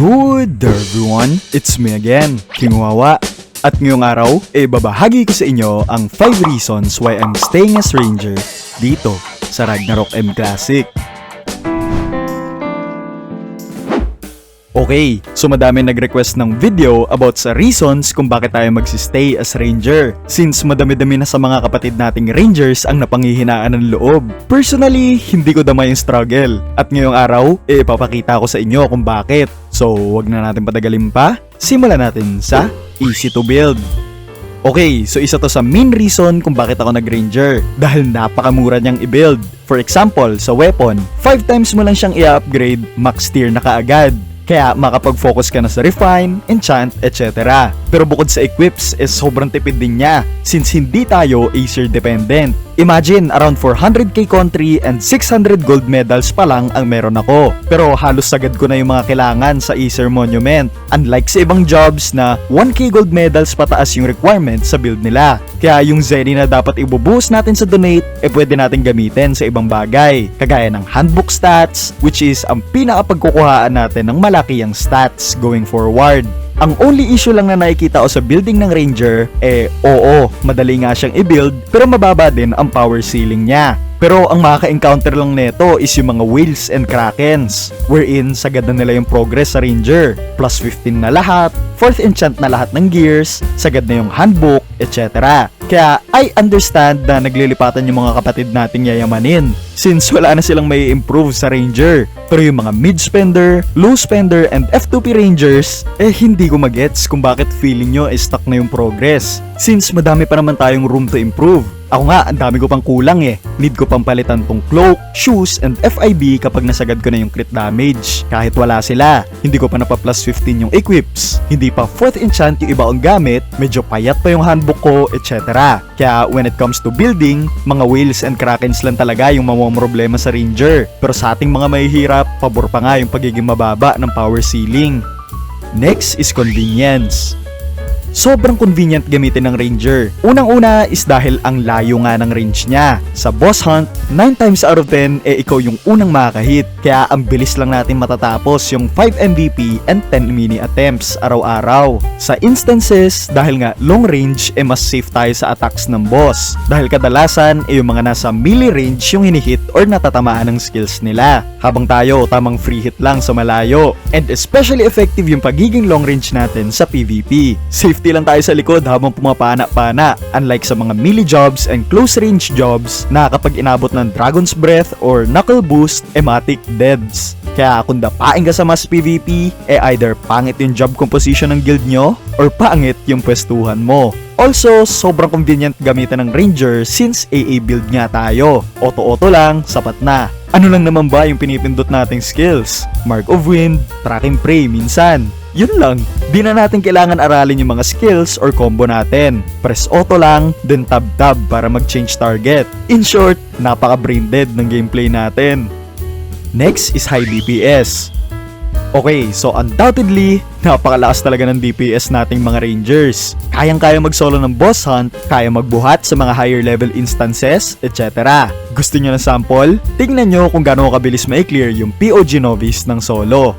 Good day everyone, it's me again, King Wawa. At ngayong araw, e babahagi ko sa inyo ang 5 reasons why I'm staying as Ranger dito sa Ragnarok M Classic. Okay, so madami nag-request ng video about sa reasons kung bakit tayo magsistay as Ranger. Since madami-dami na sa mga kapatid nating Rangers ang napanghihinaan ng loob. Personally, hindi ko damay yung struggle. At ngayong araw, eh papakita ko sa inyo kung bakit. So, wag na natin patagalin pa. Simulan natin sa easy to build. Okay, so isa to sa main reason kung bakit ako nag-ranger. Dahil napakamura niyang i-build. For example, sa weapon, 5 times mo lang siyang i-upgrade, max tier na kaagad. Kaya makapag-focus ka na sa refine, enchant, etc. Pero bukod sa equips, is sobrang tipid din niya since hindi tayo Acer dependent. Imagine, around 400k country and 600 gold medals pa lang ang meron ako. Pero halos sagad ko na yung mga kailangan sa Acer Monument. Unlike sa ibang jobs na 1k gold medals pataas yung requirement sa build nila. Kaya yung Zenny na dapat ibubuhos natin sa donate, eh pwede natin gamitin sa ibang bagay. Kagaya ng handbook stats, which is ang pinakapagkukuhaan natin ng malaki ang stats going forward. Ang only issue lang na nakikita ko sa building ng Ranger, eh oo, madali nga siyang i-build pero mababa din ang power ceiling niya. Pero ang makaka-encounter lang nito is yung mga whales and krakens, wherein sagad na nila yung progress sa Ranger. Plus 15 na lahat, 4th enchant na lahat ng gears, sagad na yung handbook, etc. Kaya I understand na naglilipatan yung mga kapatid nating yayamanin since wala na silang may improve sa Ranger. Pero yung mga mid spender, low spender, and F2P Rangers, eh hindi ko magets kung bakit feeling nyo eh stuck na yung progress. Since madami pa naman tayong room to improve. Ako nga, ang dami ko pang kulang eh. Need ko pang palitan tong cloak, shoes, and FIB kapag nasagad ko na yung crit damage. Kahit wala sila, hindi ko pa napa plus 15 yung equips. Hindi pa 4th enchant yung iba ang gamit, medyo payat pa yung handbook ko, etc. Kaya when it comes to building, mga whales and krakens lang talaga yung mamomroblema sa ranger. Pero sa ating mga mahihirap, pabor pa nga yung pagiging mababa ng power ceiling. Next is convenience. Sobrang convenient gamitin ng Ranger. Unang-una is dahil ang layo nga ng range niya. Sa boss hunt, 9 times out of 10 eh ikaw yung unang makahit. Kaya ang bilis lang natin matatapos yung 5 MVP and 10 mini attempts araw-araw. Sa instances, dahil nga long range eh mas safe tayo sa attacks ng boss. Dahil kadalasan eh yung mga nasa melee range yung hinihit or natatamaan ng skills nila. Habang tayo tamang free hit lang sa malayo. And especially effective yung pagiging long range natin sa PvP. Safety lang tayo sa likod habang pumapana-pana. Unlike sa mga melee jobs and close range jobs na kapag inabot ng Dragon's Breath or Knuckle Boost, ematic deads. Kaya kung dapain ka sa mas PvP, eh either pangit yung job composition ng guild nyo or pangit yung pwestuhan mo. Also, sobrang convenient gamitan ng Ranger since AA build nga tayo. Auto-auto lang, sapat na. Ano lang naman ba yung pinipindot nating skills? Mark of Wind, Tracking Prey minsan. Yun lang. Di na natin kailangan aralin yung mga skills or combo natin. Press auto lang, then tab-tab para mag-change target. In short, napaka-brain dead ng gameplay natin. Next is high DPS. Okay, so undoubtedly, napakalakas talaga ng DPS nating mga rangers. Kayang-kaya mag-solo ng boss hunt, kaya magbuhat sa mga higher level instances, etc. Gusto nyo ng sample? Tingnan nyo kung gaano kabilis ma-clear yung POG novice ng solo.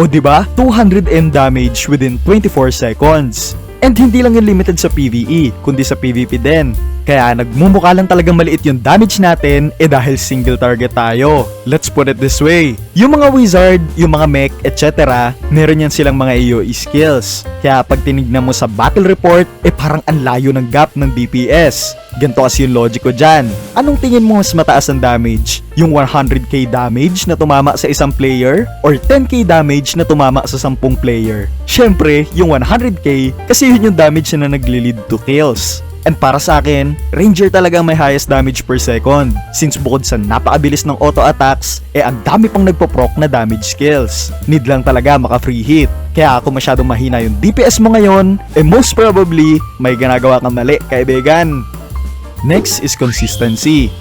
O di ba? 200M damage within 24 seconds. And hindi lang yung limited sa PvE, kundi sa PvP din. Kaya nagmumukha lang talagang maliit yung damage natin eh dahil single target tayo. Let's put it this way. Yung mga wizard, yung mga mech, etc. Meron yan silang mga AoE skills. Kaya pag tinignan mo sa battle report, eh parang ang layo ng gap ng DPS. Ganito kasi yung logic ko dyan. Anong tingin mo mas mataas ang damage? Yung 100k damage na tumama sa isang player? Or 10k damage na tumama sa 10 player? Syempre, yung 100k kasi yun yung damage na nagli-lead to kills. And para sa akin, Ranger talaga may highest damage per second. Since bukod sa napakabilis ng auto attacks, eh ang dami pang nagpo-proc na damage skills. Need lang talaga maka free hit. Kaya ako masyadong mahina yung DPS mo ngayon, eh most probably, may ginagawa kang mali, kaibigan. Next is consistency.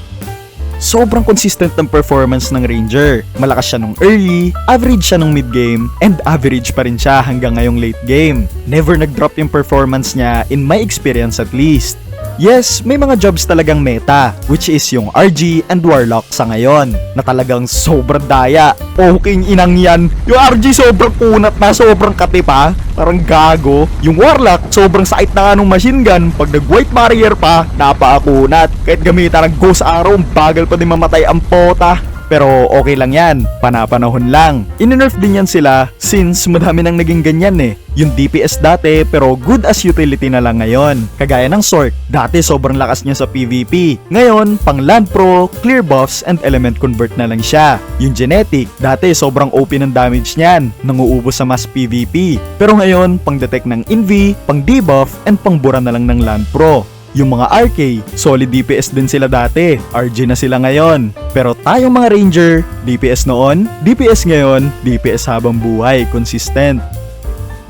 Sobrang consistent ng performance ng Ranger. Malakas siya nung early, average siya nung mid-game, and average pa rin siya hanggang ngayong late game. Never nag-drop yung performance niya in my experience at least. Yes, may mga jobs talagang meta, which is yung RG and Warlock sa ngayon, na talagang sobrang daya. Okay inang yan. Yung RG sobrang kunat na, sobrang katipa, parang gago. Yung Warlock, sobrang sakit na nga nung machine gun, pag nag-white barrier pa, napaakunat. Kahit gamitan ng ghost arrow, bagal pa din mamatay ang pota. Pero okay lang yan, panapanahon lang. Inerf din yan sila since madami nang naging ganyan eh. Yung DPS dati pero good as utility na lang ngayon. Kagaya ng Sork, dati sobrang lakas niya sa PvP. Ngayon, pang land pro, clear buffs, and element convert na lang siya. Yung Genetic, dati sobrang OP ng damage niyan, nanguubos sa mass PvP. Pero ngayon, pang detect ng Invi, pang debuff, and pang bura na lang ng land pro. Yung mga RK, solid DPS din sila dati. RG na sila ngayon. Pero tayong mga Ranger, DPS noon, DPS ngayon, DPS habang buhay, consistent.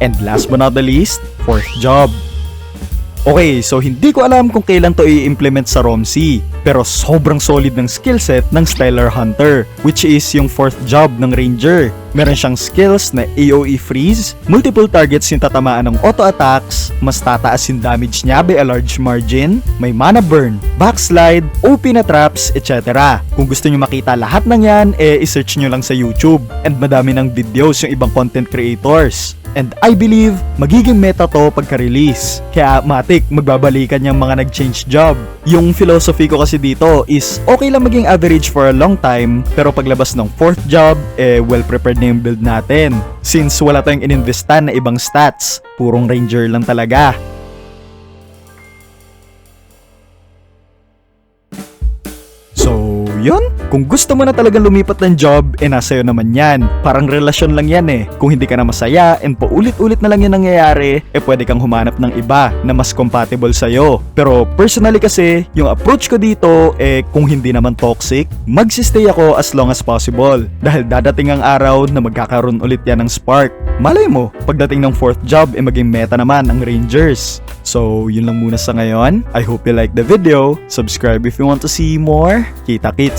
And last but not the least, fourth job. Okay, so hindi ko alam kung kailan to i-implement sa ROMC, pero sobrang solid ng skill set ng Stellar Hunter, which is yung fourth job ng Ranger. Meron siyang skills na AoE freeze, multiple targets yung tatamaan ng auto attacks, mas tataas yung damage niya by a large margin, may mana burn, backslide, OP na traps, etc. Kung gusto nyo makita lahat ng yan, eh isearch nyo lang sa YouTube. And madami ng videos yung ibang content creators. And I believe, magiging meta to pagka-release. Kaya matik, magbabalikan yung mga nag-change job. Yung philosophy ko kasi dito is okay lang maging average for a long time, pero paglabas ng fourth job, eh well prepared na yung build natin. Since wala tayong ininvestan na ibang stats, purong ranger lang talaga. Yun. Kung gusto mo na talagang lumipat ng job, eh nasa'yo naman yan. Parang relasyon lang yan eh. Kung hindi ka na masaya and paulit-ulit na lang yan nangyayari, eh pwede kang humanap ng iba na mas compatible sa'yo. Pero personally kasi, yung approach ko dito, eh kung hindi naman toxic, magsistay ako as long as possible. Dahil dadating ang araw na magkakaroon ulit yan ng spark. Malay mo, pagdating ng fourth job, eh maging meta naman ang Rangers. So, yun lang muna sa ngayon. I hope you like the video. Subscribe if you want to see more. Kita-kits